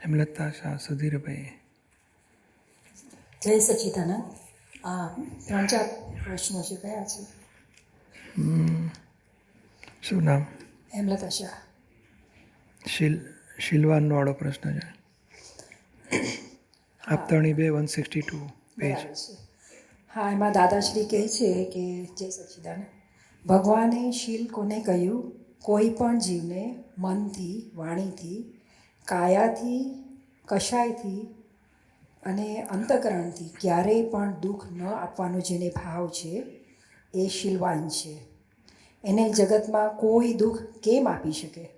હેમલતા શાહ સુધીરભાઈ જય સચિદાનંદ આ ત્રણ ચાર પ્રશ્નો છે કયા છે શું નામ હેમલતા શાહ શિલ શિલવાનનો વાળો પ્રશ્ન છે આપતાણી બે વન સિક્સટી ટુ છે હા એમાં દાદાશ્રી કહે છે કે જય સચિદાન ભગવાને શીલ કોને કહ્યું? કોઈ પણ જીવને મનથી વાણીથી કાયાથી કશાયથી અને અંતકરણથી ક્યારેય પણ દુઃખ ન આપવાનો જેને ભાવ છે એ શીલવાન છે. એને જગતમાં કોઈ દુઃખ કેમ આપી શકે?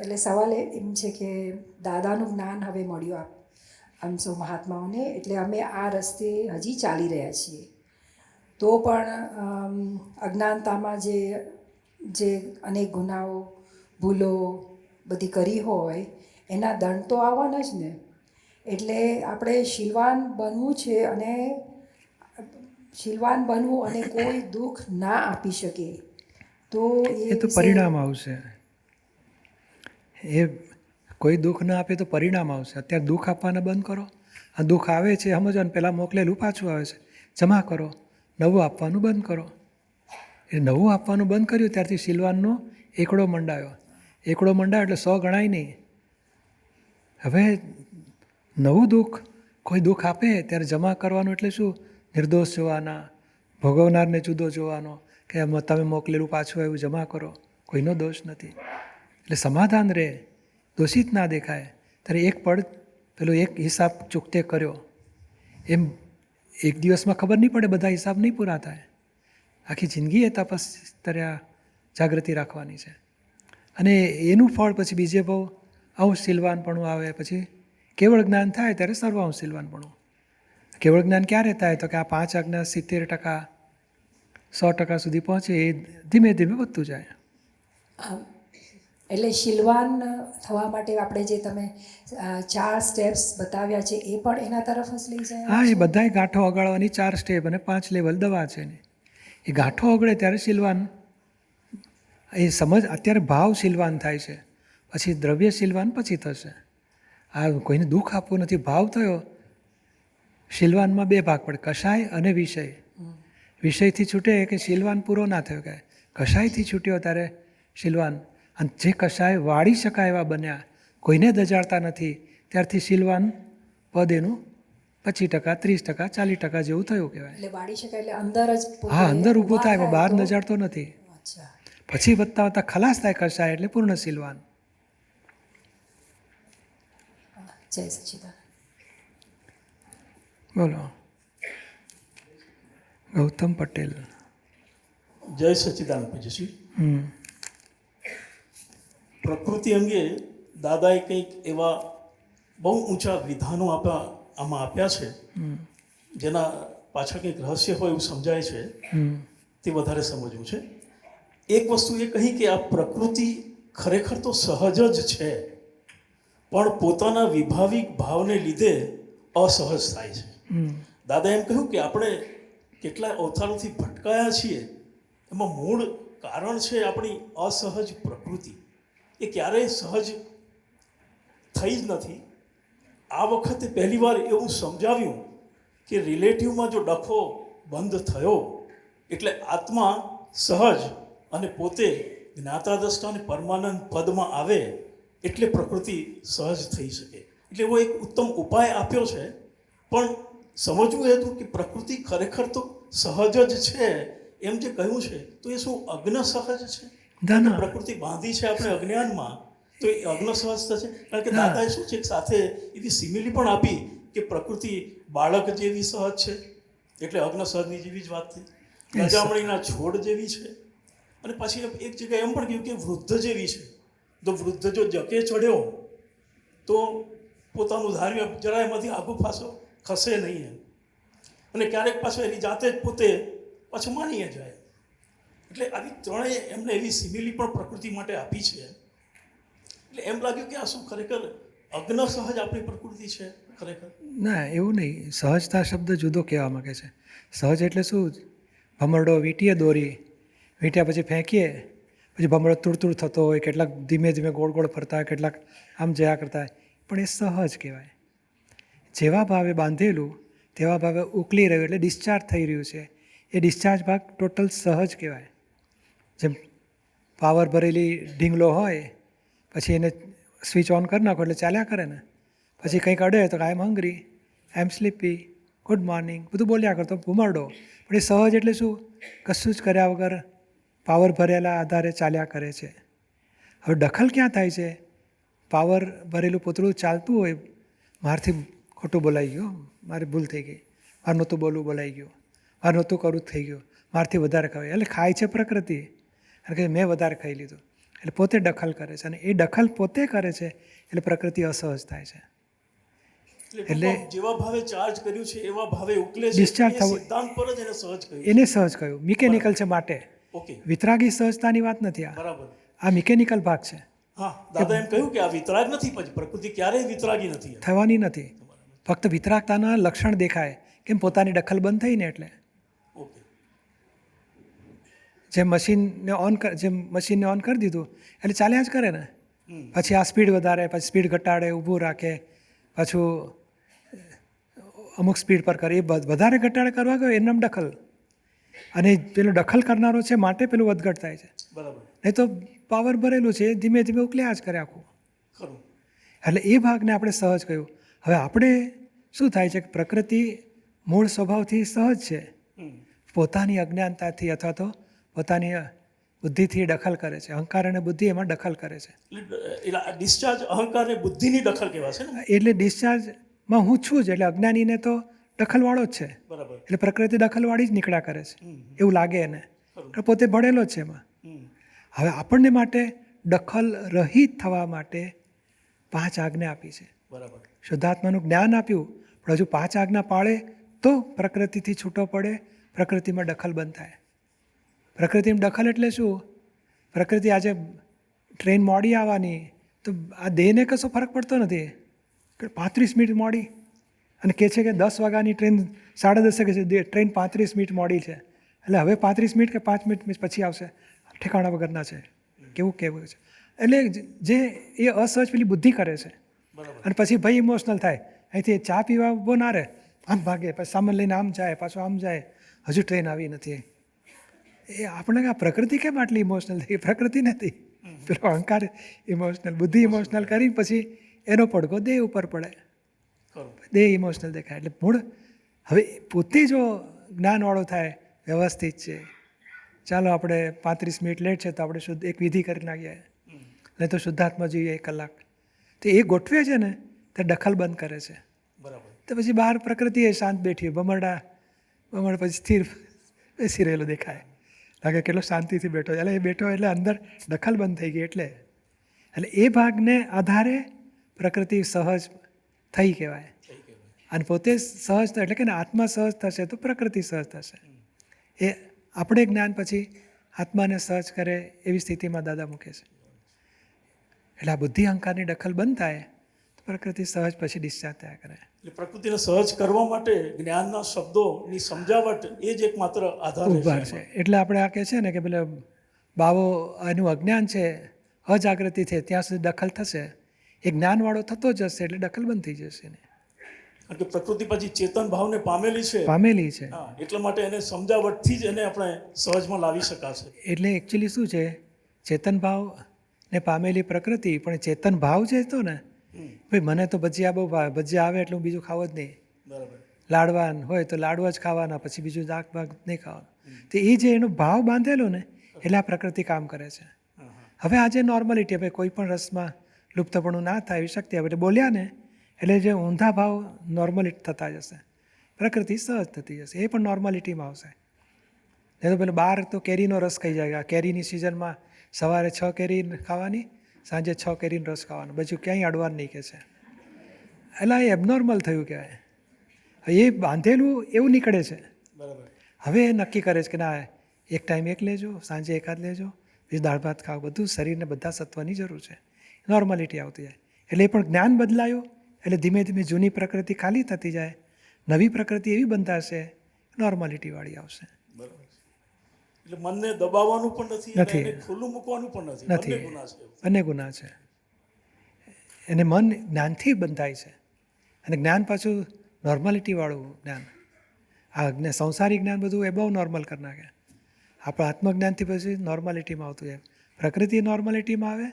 એટલે સવાલ એમ છે કે દાદાનું જ્ઞાન હવે મળ્યું આપ આમ સૌ મહાત્માઓને એટલે અમે આ રસ્તે હજી ચાલી રહ્યા છીએ. તો પણ અજ્ઞાનતામાં જે જે અનેક ગુનાઓ ભૂલો બધી કરી હોય એના દંડ તો આવવાના જ ને. એટલે આપણે શીલવાન બનવું છે અને શીલવાન બનવું અને કોઈ દુઃખ ના આપી શકે. તો એ તો પરિણામ આવશે. એ કોઈ દુઃખ ના આપે તો પરિણામ આવશે. અત્યારે દુઃખ આપવાના બંધ કરો. આ દુઃખ આવે છે, સમજો ને પહેલાં મોકલેલું પાછું આવે છે. જમા કરો. નવું આપવાનું બંધ કરો. એ નવું આપવાનું બંધ કર્યું, ત્યારથી સિલવાનનો એકડો મંડાયો. એકડો મંડાયો એટલે સો ગણાય નહીં. હવે નવું દુઃખ, કોઈ દુઃખ આપે, ત્યારે જમા કરવાનું એટલે શું? નિર્દોષ જોવાના, ભોગવનારને જુદો જોવાનો કે તમે મોકલેલું પાછું આવ્યું, જમા કરો. કોઈનો દોષ નથી. એટલે સમાધાન રહે. દોષિત ના દેખાય. ત્યારે એક પડ પેલો એક હિસાબ ચૂકતે કર્યો. એમ એક દિવસમાં ખબર નહીં પડે, બધા હિસાબ નહીં પૂરા થાય. આખી જિંદગી એ તપસ તર્યા જાગૃતિ રાખવાની છે. અને એનું ફળ પછી બીજે બહુ અંશ સિલવાનપણું આવે પછી કેવળ જ્ઞાન થાય ત્યારે સર્વાંશ શીલવાનપણું. કેવળ જ્ઞાન ક્યારે થાય? તો કે આ પાંચ આજ્ઞા સિત્તેર ટકા, સો ટકા સુધી પહોંચે એ ધીમે ધીમે વધતું જાય. એટલે શીલવાન થવા માટે આપણે જે તમે ચાર સ્ટેપ્સ બતાવ્યા છે એ પણ એના તરફ જ લઈ જાય હા એ બધાય ગાંઠો ઓગાળવાની ચાર સ્ટેપ અને પાંચ લેવલ દવા છે ને એ ગાંઠો ઓગળે ત્યારે શીલવાન. એ સમજ અત્યારે ભાવ શીલવાન થાય છે. પછી દ્રવ્ય શીલવાન પછી થશે. આ કોઈને દુઃખ આપવું નથી ભાવ થયો શીલવાનમાં બે ભાગ પડે કશાય અને વિષય. વિષયથી છૂટે કે શીલવાન પૂરો ના થયો કે. કશાયથી છૂટ્યો ત્યારે શીલવાન. અને જે કશાય વાળી શકાય એવા બન્યા કોઈને દજાડતા નથી. ત્યારથી સિલવાન પદ એનું પચીસ ટકા ત્રીસ ટકા ચાલીસ ટકા જેવું થયું કહેવાય. એટલે વાળી શકાય એટલે અંદર જ હા અંદર ઊભું થાય પણ બહાર તો- નજાડતો નથી. અચ્છા. પછી વધતા વધતા ખલાસ થાય કશાય એટલે પૂર્ણ સિલવાન. હા, જય સચિદાન બોલો. ગૌતમ પટેલ. જય સચિદાન પૂજ્યશ્રી હમ. પ્રકૃતિ અંગે દાદાએ કંઈક એવા બહુ ઊંચા વિધાનો આપ્યા આમાં આપ્યા છે. જેના પાછળ કંઈક રહસ્ય હોય એવું સમજાય છે. તે વધારે સમજવું છે. એક વસ્તુ એ કહી કે આ પ્રકૃતિ ખરેખર તો સહજ જ છે. પણ પોતાના વિભાવિક ભાવને લીધે અસહજ થાય છે. દાદા એમ કહ્યું કે આપણે કેટલા અવતારોથી ભટકાયા છીએ. એમાં મૂળ કારણ છે આપણી અસહજ પ્રકૃતિ. એ ક્યારેય સહજ થઈ જ નથી. આ વખતે પહેલીવાર એવું સમજાવ્યું કે રિલેટિવમાં જો ડખો બંધ થયો, એટલે આત્મા સહજ અને પોતે જ્ઞાતાદષ્ટા અને પરમાનંદ પદમાં આવે, એટલે પ્રકૃતિ સહજ થઈ શકે. એટલે એવો એક ઉત્તમ ઉપાય આપ્યો છે. પણ સમજવું એ હતું કે પ્રકૃતિ ખરેખર તો સહજ જ છે. એમ જે કહ્યું છે, તો એ શું અગ્ન સહજ છે? ના ના. પ્રકૃતિ બાંધી છે આપણે અજ્ઞાનમાં તો એ અગ્ન સહજતા છે. કારણ કે દાદાએ શું છે સાથે એવી સિમિલી પણ આપી કે પ્રકૃતિ બાળક જેવી સહજ છે. એટલે અગ્ન સહજની જેવી જ વાત થઈ રજામણીના છોડ જેવી છે. અને પછી એક જગ્યાએ એમ પણ કહ્યું કે વૃદ્ધ જેવી છે. તો વૃદ્ધ જો જકે ચડ્યો તો પોતાનું ધાર્યું જરા એમાંથી આગુ પાછો ખસે નહીં એમ. અને ક્યારેક પાછો એની જાતે જ પોતે પાછું માનીએ જાય. એટલે આવી ત્રણેય એમને એવી સિમિલી પણ પ્રકૃતિ માટે આપી છે. એટલે એમ લાગ્યું કે આ શું ખરેખર અગ્ન સહજ આપણી પ્રકૃતિ છે? ખરેખર? ના, એવું નહીં. સહજતા શબ્દ જુદો કહેવા માંગે છે. સહજ એટલે શું? ભમરડો વીંટીએ દોરી, વીંટ્યા પછી ફેંકીએ, પછી ભમરડો તુડતુડ થતો હોય, કેટલાક ધીમે ધીમે ગોળ ગોળ ફરતા હોય કેટલાક આમ જયા કરતા. હોય પણ એ સહજ કહેવાય. જેવા ભાવે બાંધેલું, તેવા ભાવે ઉકલી રહ્યું, એટલે ડિસ્ચાર્જ થઈ રહ્યું છે. એ ડિસ્ચાર્જ ભાગ ટોટલ સહજ કહેવાય. જેમ પાવર ભરેલી ઢીંગલો હોય, પછી એને સ્વિચ ઓન કરી નાખો એટલે ચાલ્યા કરે ને. પછી કંઈક અડે તો I am hungry I am sleepy good morning બધું બોલ્યા કરતો ભૂમરડો પણ એ સહજ એટલે શું? કશું જ કર્યા વગર પાવર ભરેલા આધારે ચાલ્યા કરે છે. હવે દખલ ક્યાં થાય છે? પાવર ભરેલું પૂતળું ચાલતું હોય, મારથી ખોટું બોલાઈ ગયું, મારી ભૂલ થઈ ગઈ. મારે નહોતું બોલવું, બોલાઈ ગયું. મારે નહોતું કરવું, થઈ ગયું. મારથી વધારે ખાવાય. એટલે ખાય છે પ્રકૃતિ. અને કે મેં વધારે ખાઈ લીધું. એટલે પોતે દખલ કરે છે અને એ દખલ પોતે કરે છે એટલે પ્રકૃતિ અસહજ થાય છે. એટલે જેવા ભાવે ચાર્જ કર્યું છે એવા ભાવે ઉકલે છે Discharge થવું- સિદ્ધાંત પર જ એને સહજ કહ્યું એને સહજ કહ્યું. મિકેનિકલ છે માટે. ઓકે. વિતરાગી સહજતાની વાત નથી આ. બરાબર. આ મિકેનિકલ ભાગ છે. હા દાદા એમ કહ્યું કે આ વિતરાગ નથી પછી પ્રકૃતિ ક્યારેય વિતરાગી નથી. થવાની નથી. ફક્ત વિતરાગતાના લક્ષણ દેખાય કેમ પોતાની દખલ બંધ થઈ ને એટલે. જેમ મશીનને ઓન કર જેમ મશીનને ઓન કરી દીધું એટલે ચાલ્યા જ કરે ને? પછી આ સ્પીડ વધારે પછી સ્પીડ ઘટાડે ઊભું રાખે પાછું અમુક સ્પીડ પર કરે. એ વધારે ઘટાડે કરવા ગયો એનું દખલ અને પેલો દખલ કરનારો છે માટે પેલું વધઘટ થાય છે. બરાબર. નહીં તો પાવર ભરેલું છે ધીમે ધીમે ઉકલ્યા જ કરે આખું. ખરું. એટલે એ ભાગને આપણે સહજ કહ્યું. હવે આપણે શું થાય છે કે પ્રકૃતિ મૂળ સ્વભાવથી સહજ છે. પોતાની અજ્ઞાનતાથી અથવા તો પોતાની બુદ્ધિથી દખલ કરે છે. અહંકાર અને બુદ્ધિ એમાં દખલ કરે છે. ડિસ્ચાર્જ અહંકાર અને બુદ્ધિની દખલ કહેવાય છે એટલે ડિસ્ચાર્જમાં હું છું જ એટલે અજ્ઞાનીને તો દખલવાળો જ છે. બરાબર. એટલે પ્રકૃતિ દખલવાળી જ નીકળ્યા કરે છે. એવું લાગે એને. પોતે ભણેલો જ છે એમાં. હવે આપણને માટે દખલ રહિત થવા માટે પાંચ આજ્ઞા આપી છે. બરાબર. શુદ્ધાત્માનું જ્ઞાન આપ્યું પણ હજુ પાંચ આજ્ઞા પાળે તો પ્રકૃતિથી છૂટો પડે પ્રકૃતિમાં દખલ બંધ થાય. પ્રકૃતિમાં દખલ એટલે શું? પ્રકૃતિ આજે ટ્રેન મોડી આવવાની તો આ દેહને કશો ફરક પડતો નથી. પાંત્રીસ મિનિટ મોડી. અને કહે છે કે દસ વાગ્યાની ટ્રેન સાડા દસે કે છે ટ્રેન પાંત્રીસ મિનિટ મોડી છે. એટલે હવે પાંત્રીસ મિનિટ કે પાંચ મિનિટ પછી આવશે? ઠેકાણા વગરના છે. કેવું કેવું છે? એટલે જે એ અસહજ પેલી બુદ્ધિ કરે છે. અને પછી ભાઈ ઇમોશનલ થાય. અહીંથી ચા પીવા ઊભો ના રહે. આમ ભાગે પછી સામાન લઈને આમ જાય પાછું આમ જાય. હજુ ટ્રેન આવી નથી. એ આપણે આ પ્રકૃતિ કેમ આટલી ઇમોશનલ થઈ? પ્રકૃતિ નથી. પેલો અહંકાર ઇમોશનલ બુદ્ધિ ઇમોશનલ કરી પછી એનો પડઘો દેહ ઉપર પડે. દેહ ઇમોશનલ દેખાય. એટલે મૂળ હવે પોતે જો જ્ઞાનવાળો થાય વ્યવસ્થિત છે. ચાલો આપણે પાંત્રીસ મિનિટ લેટ છે તો આપણે શુદ્ધ એક વિધિ કરી નાખીએ. નહીં તો શુદ્ધાત્મા જોઈએ એક કલાક. તો એ ગોઠવે છે ને તે દખલ બંધ કરે છે. બરાબર. તો પછી બહાર પ્રકૃતિ એ શાંત બેઠી હોય બમરડા ભમરડા પછી સ્થિર બેસી રહેલો દેખાય. લાગે કેટલો શાંતિથી બેઠો એટલે એ બેઠો એટલે અંદર દખલ બંધ થઈ ગઈ એટલે. એટલે એ ભાગને આધારે પ્રકૃતિ સહજ થઈ કહેવાય. અને પોતે સહજ એટલે કે આત્મા સહજ થશે તો પ્રકૃતિ સહજ થશે. એ આપણે જ્ઞાન પછી આત્માને સહજ કરે એવી સ્થિતિમાં દાદા મૂકે છે. એટલે આ બુદ્ધિ અહંકારની દખલ બંધ થાય પ્રકૃતિ સહજ પછી ડિસ્ચાર્જ થયા કરે. એટલે પ્રકૃતિને સહજ કરવા માટે જ્ઞાનના શબ્દોની સમજાવટ એ જ એકમાત્ર આધાર ઉભાર છે. એટલે આપણે આ કહે છે ને કે પેલે બાવો એનું અજ્ઞાન છે અજાગૃતિ છે ત્યાં સુધી દખલ થશે. એ જ્ઞાનવાળો થતો જશે એટલે દખલ બંધ થઈ જશે ને. કારણ કે પ્રકૃતિ પછી ચેતન ભાવને પામેલી છે. પામેલી છે. એટલા માટે એને સમજાવટથી જ એને આપણે સહજમાં લાવી શકાશે. એટલે એકચ્યુઅલી શું છે? ચેતન ભાવ ને પામેલી પ્રકૃતિ પણ ચેતન ભાવ જે હતો ને. ભાઈ મને તો ભજીયા બહુ ભાવે ભજીયા આવે એટલે હું બીજું ખાવ જ નહીં. બરાબર. લાડવાન હોય તો લાડવા જ ખાવાના પછી બીજું દાગ ભાગ નહીં ખાવાનું. તો એ જે એનો ભાવ બાંધેલો ને એટલે આ પ્રકૃતિ કામ કરે છે. હવે આજે નોર્મલિટી હવે કોઈ પણ રસમાં લુપ્તપણું ના થાય એવી શક્તિ આપણે બોલ્યા ને એટલે જે ઊંધા ભાવ નોર્માલિટી થતા જશે. પ્રકૃતિ સહજ થતી જશે. એ પણ નોર્મલિટીમાં આવશે. નહીં તો પેલો બાર તો કેરીનો રસ ખાઈ જાય. કેરીની સિઝનમાં સવારે છ કેરી ખાવાની સાંજે છ કેરીનો રસ ખાવાનો. બીજું ક્યાંય અડવાનું નહીં કે છે. એટલે એ એબનોર્મલ થયું કહેવાય. એ બાંધેલું એવું નીકળે છે. બરાબર. હવે એ નક્કી કરે છે કે ના એક ટાઈમ એક લેજો સાંજે એકાદ લેજો બીજું દાળ ભાત ખાવ બધું શરીરને બધા સત્વની જરૂર છે. નોર્માલિટી આવતી જાય. એટલે એ પણ જ્ઞાન બદલાયું એટલે ધીમે ધીમે જૂની પ્રકૃતિ ખાલી થતી જાય. નવી પ્રકૃતિ એવી બંધાશે નોર્માલિટીવાળી આવશે. બરાબર. એટલે મનને દબાવવાનું પણ નથી નથી. ખુલ્લું મૂકવાનું પણ નથી. નથી. ગુના છે. બંને ગુના છે. એને મન જ્ઞાનથી બંધાય છે. અને જ્ઞાન પાછું નોર્માલિટીવાળું જ્ઞાન. આ જ્ઞાન સંસારી જ્ઞાન બધું એ બહુ નોર્મલ કરી નાખે. આપણા આત્મજ્ઞાનથી પછી નોર્માલિટીમાં આવતું જાય. પ્રકૃતિ નોર્માલિટીમાં આવે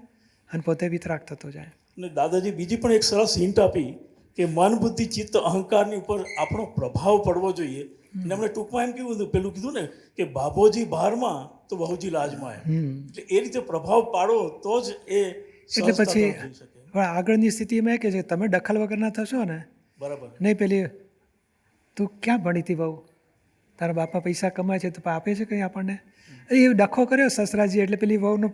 અને પોતે વિતરાક થતો જાય. અને દાદાજી બીજી પણ એક સરસ હિન્ટ આપી. કે મન બુદ્ધિ ચિત્ત અહંકારની ઉપર આપણો પ્રભાવ પડવો જોઈએ. અને એમણે ટૂંકમાં એમ કીધું હતું, પેલું કીધું ને કે બાબોજી બહારમાં તો બહુજી લાજમાં એમ. એટલે એ રીતે પ્રભાવ પાડો તો જ એ એટલે પછી આગળની સ્થિતિમાં કે જે તમે દખલ વગરના થશો ને બરાબર. નહીં પેલી તું ક્યાં ભણી હતી બહુ તારા બાપા પૈસા કમાય છે તો આપે છે કંઈ આપણને? એ ડખો કર્યો સસરાજી એટલે પેલી વહુનો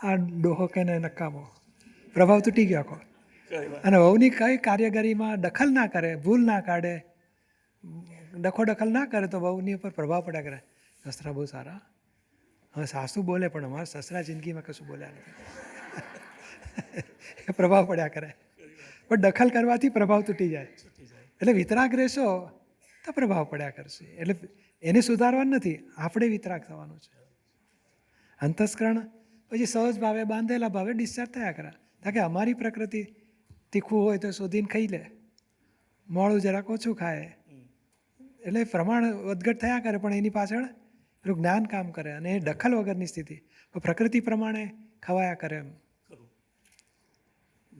આ ડોહો કે નકામો. પ્રભાવ તૂટી ગયો આખો. અને વહુની કઈ કાર્યગરીમાં દખલ ના કરે, ભૂલ ના કાઢે, ડખો દખલ ના કરે તો વહુની ઉપર પ્રભાવ પડ્યા કરે. સસરા બહુ સારા. હવે સાસુ બોલે પણ અમારા સસરા જિંદગીમાં કશું બોલ્યા નથી. એ પ્રભાવ પડ્યા કરે. પણ દખલ કરવાથી પ્રભાવ તૂટી જાય. એટલે વિતરાગ રહેશો તો પ્રભાવ પડ્યા કરશે. એટલે એને સુધારવાનું નથી, આપણે વિતરાગ થવાનું છે. અંતસ્કરણ પછી સહજ ભાવે બાંધેલા ભાવે ડિસ્ચાર્જ થયા કરે. કારણ કે અમારી પ્રકૃતિ તીખું હોય તો શોધીને ખાઈ લે. મોડું જરાક ઓછું ખાય. એટલે પ્રમાણ વધઘટ થયા કરે પણ એની પાછળ પેલું જ્ઞાન કામ કરે અને એ દખલ વગરની સ્થિતિ. પ્રકૃતિ પ્રમાણે ખવાયા કરે એમ.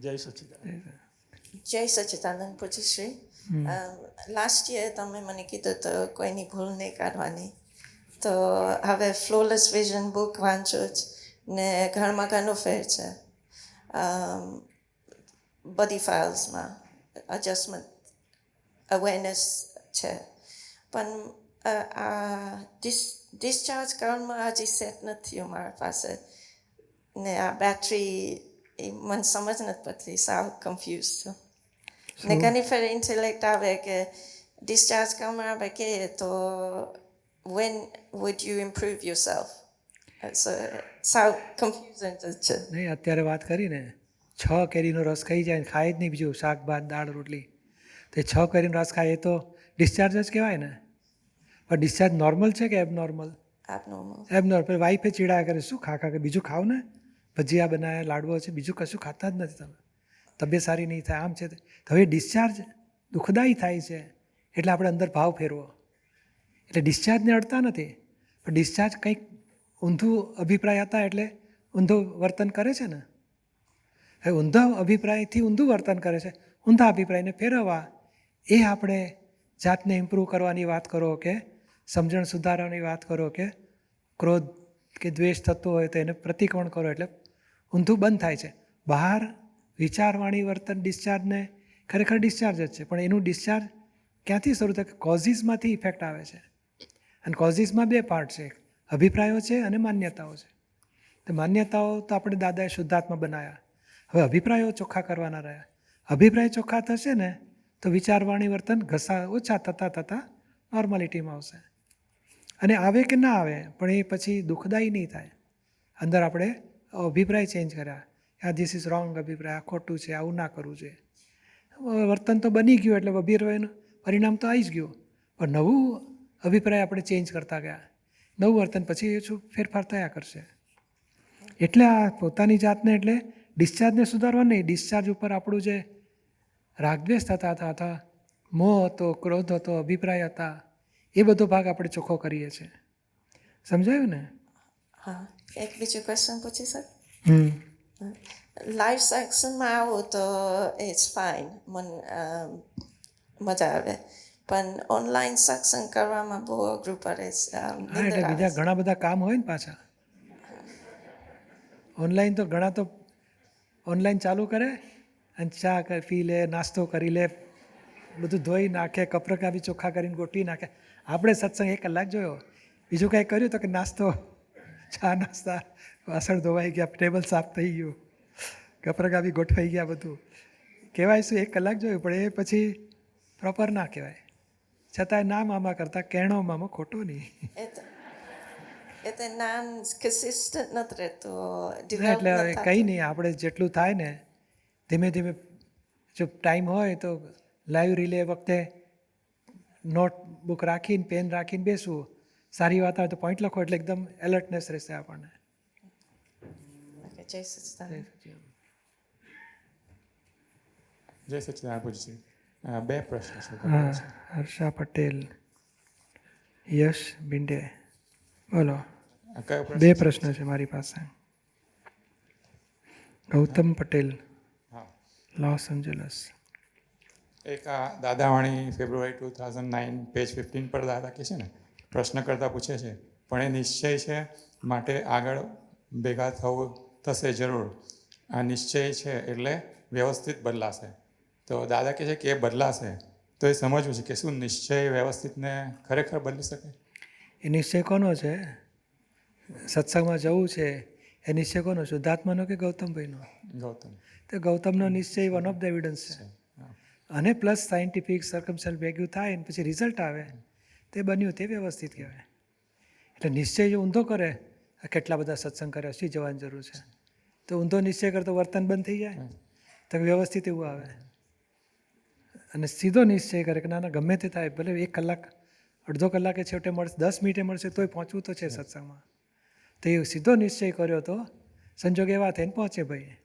જય સચિદાનંદ. જય સચ્ચિદાનંદ પૂજ્યશ્રી લાસ્ટ યર તમે મને કીધું તો કોઈની ભૂલ નહીં કાઢવાની. તો હવે ફ્લોલેસ વિઝન બુક વાંચું જ ને ઘરમાં ઘણું ફેર છે. બધી ફાઇલ્સમાં એડજસ્ટમેન્ટ અવેરનેસ છે પણ આ ડિસ ડિસ્ચાર્જ કરવામાં હજી સેટ નથી થયું મારા પાસે ને આ બેટરી એ મને સમજ નથી પડતી સાવ કન્ફ્યુઝ છું ને ઘણી ફેર ઇન્ટેલેક્ટ આવે કે ડિસ્ચાર્જ કરવામાં આવે કે તો when would you improve yourself? So સાવ કન્ફ્યુઝન છે નહીં અત્યારે વાત કરીને છ કેરીનો રસ ખાઈ જાય ને ખાય જ નહીં બીજું શાક ભાત દાળ રોટલી. તો છ કેરીનો રસ ખાય એ તો ડિસ્ચાર્જ જ કહેવાય ને? પણ ડિસ્ચાર્જ નોર્મલ છે કે એબનોર્મલ એબનોર્મલ એબનોર્મલ વાઈફે ચીડાયા કરે શું ખા ખા કે બીજું ખાવ ને? ભજીયા બનાવ્યા લાડવો છે બીજું કશું ખાતા જ નથી તમે. તબિયત સારી નહીં થાય આમ છે તો. હવે ડિસ્ચાર્જ દુઃખદાયી થાય છે. એટલે આપણે અંદર ભાવ ફેરવો. એટલે ડિસ્ચાર્જને અડતા નથી. પણ ડિસ્ચાર્જ કંઈક ઊંધું અભિપ્રાય હતા એટલે ઊંધું વર્તન કરે છે ને? હવે ઊંધા અભિપ્રાયથી ઊંધું વર્તન કરે છે. ઊંધા અભિપ્રાયને ફેરવવા એ આપણે જાતને ઇમ્પ્રૂવ કરવાની વાત કરો કે સમજણ સુધારવાની વાત કરો કે ક્રોધ કે દ્વેષ થતો હોય તો એને પ્રતિક્રમણ કરો એટલે ઊંધું બંધ થાય છે. બહાર વિચારવાણી વર્તન ડિસ્ચાર્જને ખરેખર ડિસ્ચાર્જ જ છે. પણ એનું ડિસ્ચાર્જ ક્યાંથી શરૂ થાય? કોઝિસમાંથી ઇફેક્ટ આવે છે. અને કોઝિસમાં બે પાર્ટ છે. અભિપ્રાયો છે અને માન્યતાઓ છે. તો માન્યતાઓ તો આપણે દાદાએ શુદ્ધાત્મા બનાવ્યા હવે અભિપ્રાયો ચોખ્ખા કરવાના રહ્યા. અભિપ્રાય ચોખ્ખા થશે ને, તો વિચારવાણી વર્તન ઘસા ઓછા થતાં થતાં નોર્માલિટીમાં આવશે. અને આવે કે ના આવે, પણ એ પછી દુઃખદાયી નહીં થાય. અંદર આપણે અભિપ્રાય ચેન્જ કર્યા. આ ધીસ ઇઝ રોંગ અભિપ્રાય, આ ખોટું છે, આવું ના કરવું જોઈએ. વર્તન તો બની ગયું એટલે અભિપ્રાયનું પરિણામ તો આવી જ ગયું. પણ નવું અભિપ્રાય આપણે ચેન્જ કરતા ગયા. નવું વર્તન પછી ઓછું ફેરફાર થયા કરશે. એટલે આ પોતાની જાતને એટલે ડિસ્ચાર્જને સુધારવા નહીં ડિસ્ચાર્જ ઉપર આપણું જે રાગદ્વેષ થતા હતા હતા મોહ હતો ક્રોધ હતો અભિપ્રાય હતા એ બધો ભાગ આપણે ચોખ્ખો કરીએ છીએ. સમજાયું ને? હા એક બીજો ક્વેશ્ચન પૂછી હમ. લાઈફ સેક્શનમાં આવું તો ઇટ્સ ફાઇન મન મજા આવે. પણ ઓનલાઈન સત્સંગ કરવામાં બહુ અઘરું પડે છે એટલે બીજા ઘણા બધા કામ હોય ને પાછા. ઓનલાઈન તો ઘણા તો ઓનલાઈન ચાલુ કરે અને ચા પી લે, નાસ્તો કરી લે, બધું ધોઈ નાખે, કપરકા બી ચોખ્ખા કરીને ગોઠવી નાખે. આપણે સત્સંગ એક કલાક જોયો. બીજું કાંઈ કર્યું તો કે નાસ્તો, ચા, નાસ્તા, વાસણ ધોવાઈ ગયા, ટેબલ સાફ થઈ ગયું, કપરકા બી ગોઠવાઈ ગયા બધું. કહેવાય શું, એક કલાક જોયું, પણ એ પછી પ્રોપર ના કહેવાય. છતાંય ના મામા કરતાં કેણો મામો ખોટો નહીં. એ તો એ તો નામ કન્સિસ્ટન્ટ નથી રહેતું એટલે હવે કંઈ નહીં આપણે જેટલું થાય ને ધીમે ધીમે જો ટાઈમ હોય તો લાઈવ રિલે વખતે નોટબુક રાખીને પેન રાખીને બેસવું. સારી વાત આવે તો પોઈન્ટ લખો એટલે એકદમ એલર્ટનેસ રહેશે આપણને. જય સચિદાનંદ. જય સચિદાન અ, બે પ્રશ્ન છે. હા હર્ષા પટેલ યશ બિંડે. બોલો. બે પ્રશ્ન છે મારી પાસે. ગૌતમ પટેલ હા. Los Angeles. એક આ Dadavani February two thousand nine page fifteen પર દાદા કહે છે ને પ્રશ્ન કરતા પૂછે છે પણ એ નિશ્ચય છે માટે આગળ ભેગા થવું થશે જરૂર? આ નિશ્ચય છે એટલે વ્યવસ્થિત બદલાશે. તો દાદા કહે છે કે એ બદલાશે. તો એ સમજવું છે કે શું નિશ્ચય વ્યવસ્થિતને ખરેખર બદલી શકે? એ નિશ્ચય કોનો છે? સત્સંગમાં જવું છે એ નિશ્ચય કોનો શુદ્ધાત્માનો કે ગૌતમભાઈનો? ગૌતમ. તો ગૌતમનો નિશ્ચય વન ઓફ ધ એવિડન્સ છે. અને પ્લસ સાયન્ટિફિક સર્કમસેલ ભેગ્યું થાય ને પછી રિઝલ્ટ આવે તે બન્યું તે વ્યવસ્થિત કહેવાય. એટલે નિશ્ચય જો ઊંધો કરે કેટલા બધા સત્સંગ કરે શી જવાની જરૂર છે. તો ઊંધો નિશ્ચય કરતો વર્તન બંધ થઈ જાય તો વ્યવસ્થિત એવું આવે. અને સીધો નિશ્ચય કરે કે ના ના ગમે તે થાય ભલે એક કલાક અડધો કલાકે છેવટે મળશે દસ મિનિટે મળશે તોય પહોંચવું તો છે સત્સંગમાં. તો એ સીધો નિશ્ચય કર્યો તો સંજોગ એવા થઈને પહોંચે ભાઈ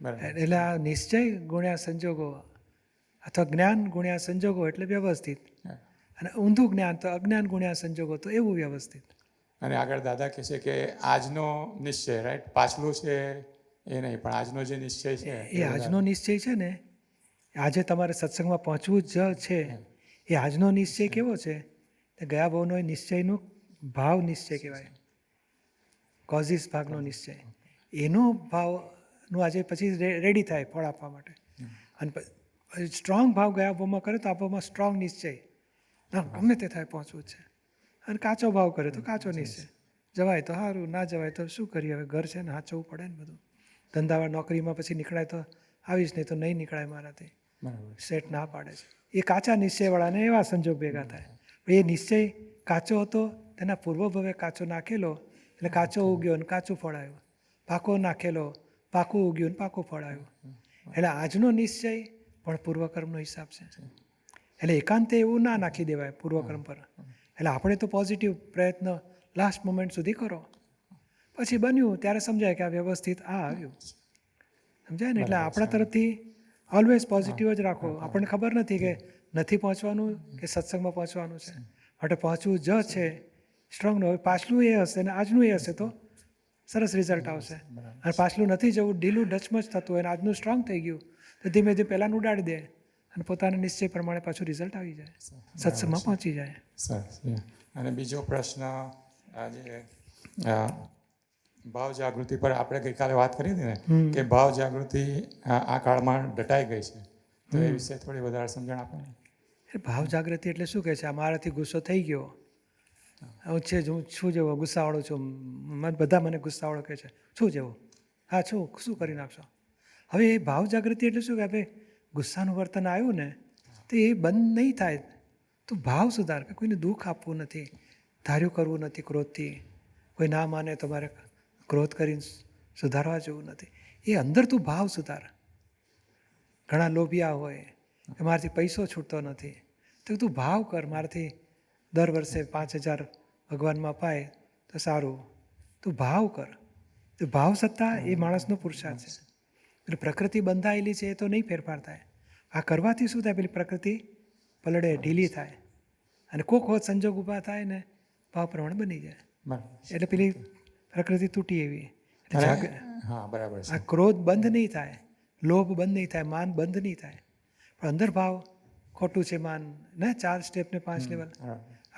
બરાબર. એટલે આ નિશ્ચય ગુણ્યા સંજોગો અથવા જ્ઞાન ગુણ્યા સંજોગો એટલે વ્યવસ્થિત. અને ઊંધું જ્ઞાન તો અજ્ઞાન ગુણ્યા સંજોગો તો એવું વ્યવસ્થિત. અને આગળ દાદા કહે છે કે આજનો નિશ્ચય રાઈટ પાછલું છે એ નહીં પણ આજનો જે નિશ્ચય છે એ આજનો નિશ્ચય છે ને આજે તમારે સત્સંગમાં પહોંચવું જ છે. એ આજનો નિશ્ચય કેવો છે? તે ગયા ભાવનો નિશ્ચયનો ભાવ નિશ્ચય કહેવાય. કોઝિસ ભાગનો નિશ્ચય. એનો ભાવનું આજે પછી રેડી થાય ફળ આપવા માટે. અને સ્ટ્રોંગ ભાવ ગયા ભાવમાં કરે તો આપવામાં સ્ટ્રોંગ નિશ્ચય. ના ગમે તે થાય પહોંચવું જ છે. અને કાચો ભાવ કરે તો કાચો નિશ્ચય. જવાય તો સારું ના જવાય તો શું કરીએ? હવે ઘર છે ને હાચવું પડે ને બધું. ધંધાવાળા નોકરીમાં પછી નીકળાય તો આવીશ નહીં તો નહીં નીકળાય મારાથી. સેટ ના પાડે છે. એ કાચા નિશ્ચયવાળાને એવા સંજોગ ભેગા થાય. એ નિશ્ચય કાચો હતો તેના પૂર્વભવે કાચો નાખેલો એટલે કાચો ઉગ્યો ને કાચું ફળ આવ્યું પાકો નાખેલો પાકું ઉગ્યું ને પાકું ફળ આવ્યું એટલે આજનો નિશ્ચય પણ પૂર્વકર્મનો હિસાબ છે. એટલે એકાંતે એવું ના નાખી દેવાય પૂર્વકર્મ પર. એટલે આપણે તો પોઝિટિવ પ્રયત્ન લાસ્ટ મોમેન્ટ સુધી કરો. પછી બન્યું ત્યારે સમજાય કે આ વ્યવસ્થિત આ આવ્યું. સમજાય ને? એટલે આપણા તરફથી ઓલવેઝ પોઝિટિવ જ રાખો. આપણને ખબર નથી કે નથી પહોંચવાનું કે સત્સંગમાં પહોંચવાનું છે. માટે પહોંચવું જ છે. સ્ટ્રોંગ હોય. પાછલું એ હશે ને આજનું એ હશે તો સરસ રિઝલ્ટ આવશે. અને પાછલું નથી જવું ઢીલું ડચમચ થતું હોય અને આજનું સ્ટ્રોંગ થઈ ગયું તો ધીમે ધીમે પહેલાંનું ઉડાડી દે અને પોતાના નિશ્ચય પ્રમાણે પાછું રિઝલ્ટ આવી જાય. સત્સંગમાં પહોંચી જાય. સરસ અને બીજો પ્રશ્ન આજે ભાવ જાગૃતિ પર આપણે ગઈકાલે વાત કરી હતી ને કે ભાવ જાગૃતિ આ કાળમાં ડટાઈ ગઈ છે. તો એ વિશે થોડી વધારે સમજણ આપો ને. ભાવ જાગૃતિ એટલે શું કહે છે? મારાથી ગુસ્સો થઈ ગયો. છે હું છું જેવો ગુસ્સાવાળો છું. બધા મને ગુસ્સાવાળો કહે છે, શું જેવો? હા, છું. શું કરી નાખશો? હવે એ ભાવ જાગૃતિ એટલે શું કે આપણે ગુસ્સાનું વર્તન આવ્યું ને, તો એ બંધ નહીં થાય. તો ભાવ સુધાર, કે કોઈને દુઃખ આપવું નથી, ધાર્યું કરવું નથી ક્રોધથી. કોઈ ના માને તમારે ક્રોધ કરીને સુધારવા જેવું નથી. એ અંદર તું ભાવ સુધાર. ઘણા લોભિયા હોય, કે મારાથી પૈસો છૂટતો નથી. તો તું ભાવ કર, મારાથી દર વર્ષે પાંચ હજાર ભગવાનમાં પાય તો સારું. તું ભાવ કર. તો ભાવ સત્તા એ માણસનો પુરુષાર્થ છે. એટલે પ્રકૃતિ બંધાયેલી છે એ તો નહીં ફેરફાર થાય. આ કરવાથી શું થાય? પેલી પ્રકૃતિ પલળે ઢીલી થાય. અને કોક વખત સંજોગ ઊભા થાય ને ભાવ પ્રમાણે બની જાય. એટલે પેલી પ્રકૃતિ તૂટી એવી. હા બરાબર આ ક્રોધ બંધ નહીં થાય. લોભ બંધ નહીં થાય. માન બંધ નહીં થાય. પણ અંદર ભાવ ખોટું છે માન. ને ચાર સ્ટેપ ને પાંચ લેવલ.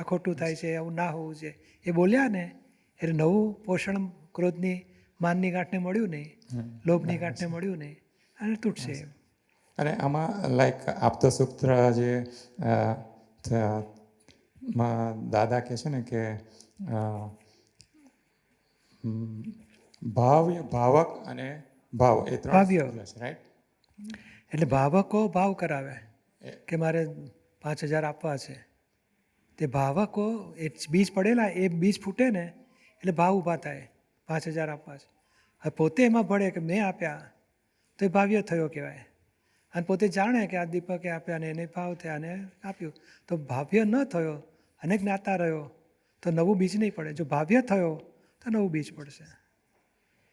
આ ખોટું થાય છે આવું ના હોવું છે એ બોલ્યા ને એટલે નવું પોષણ ક્રોધની માનની ગાંઠને મળ્યું નહીં લોભની ગાંઠને મળ્યું નહીં અને તૂટશે. અને આમાં લાઈક આપતો સૂત્ર જે માં દાદા કહે છે ને કે ભાવ્ય ભાવક અને ભાવ એ ત્રણ. રાઈટ એટલે ભાવકો ભાવ કરાવે કે મારે પાંચ હજાર આપવા છે. તે ભાવકો એ બીજ પડેલા, એ બીજ ફૂટે ને, એટલે ભાવ ઊભા થાય, પાંચ હજાર આપવા. છે હવે પોતે એમાં ભળે કે મેં આપ્યા, તો એ ભાવ્ય થયો કહેવાય. અને પોતે જાણે કે આ દીપકે આપ્યા અને એને ભાવ થયા અને આપ્યું. તો ભાવ્ય ન થયો, અને જ્ઞાતા રહ્યો, તો નવું બીજ નહીં પડે. જો ભાવ્ય થયો, તો નવું બીજ પડશે.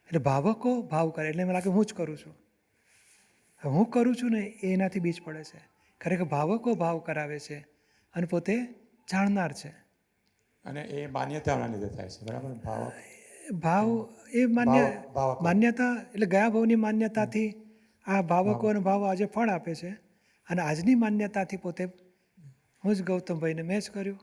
એટલે ભાવકો ભાવ કરે, એટલે મને લાગે હું જ કરું છું. હું કરું છું ને, એનાથી બીજ પડે છે. ખરેખર ભાવકો ભાવ કરાવે છે. અને પોતે જાણનાર છે. અને એ માન્યતાઓના લીધે થાય છે બરાબર? ભાવ. ભાવ એ માન્ય માન્યતા એટલે ગયા ભાવની માન્યતાથી આ ભાવકોનો ભાવ આજે ફળ આપે છે. અને આજની માન્યતાથી પોતે હું જ ગૌતમભાઈને મેં જ કર્યું.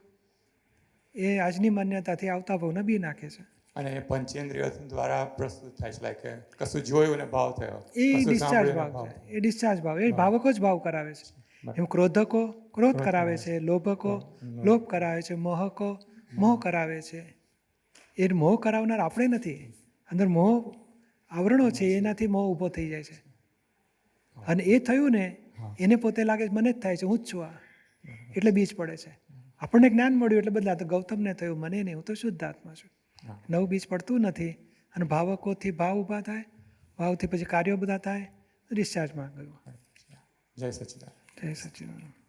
એ આજની માન્યતાથી આવતા ભાવને બી નાખે છે. અને એ પંચેન્દ્રિય દ્વારા પ્રસ્તુત થાય છે લાઈક કશું જોયું ને ભાવ થયો એ ડિસ્ચાર્જ ભાવ છે એ ડિસ્ચાર્જ ભાવ એ ભાવકો જ ભાવ કરાવે છે. એમ ક્રોધકો ક્રોધ કરાવે છે લોભકો લોભ કરાવે છે મોહકો મોહ કરાવે છે. એ મોહ કરાવનાર આપણે નથી. અંદર મોહ આવરણો છે એનાથી મોહ ઊભો થઈ જાય છે. અને એ થયું ને એને પોતે લાગે છે, મને જ થાય છે હું જ છું આ. એટલે બીજ પડે છે. આપણને જ્ઞાન મળ્યું એટલે બદલા તો ગૌતમને થયું મને નહીં હું તો શુદ્ધ આત્મા છું. નવું બીજ પડતું નથી અને ભાવકોથી ભાવ ઊભા થાય ભાવથી પછી કાર્યો બધા થાય ડિસ્ચાર્જમાં ગયું જય સચિદાન જય સચિદાનંદ.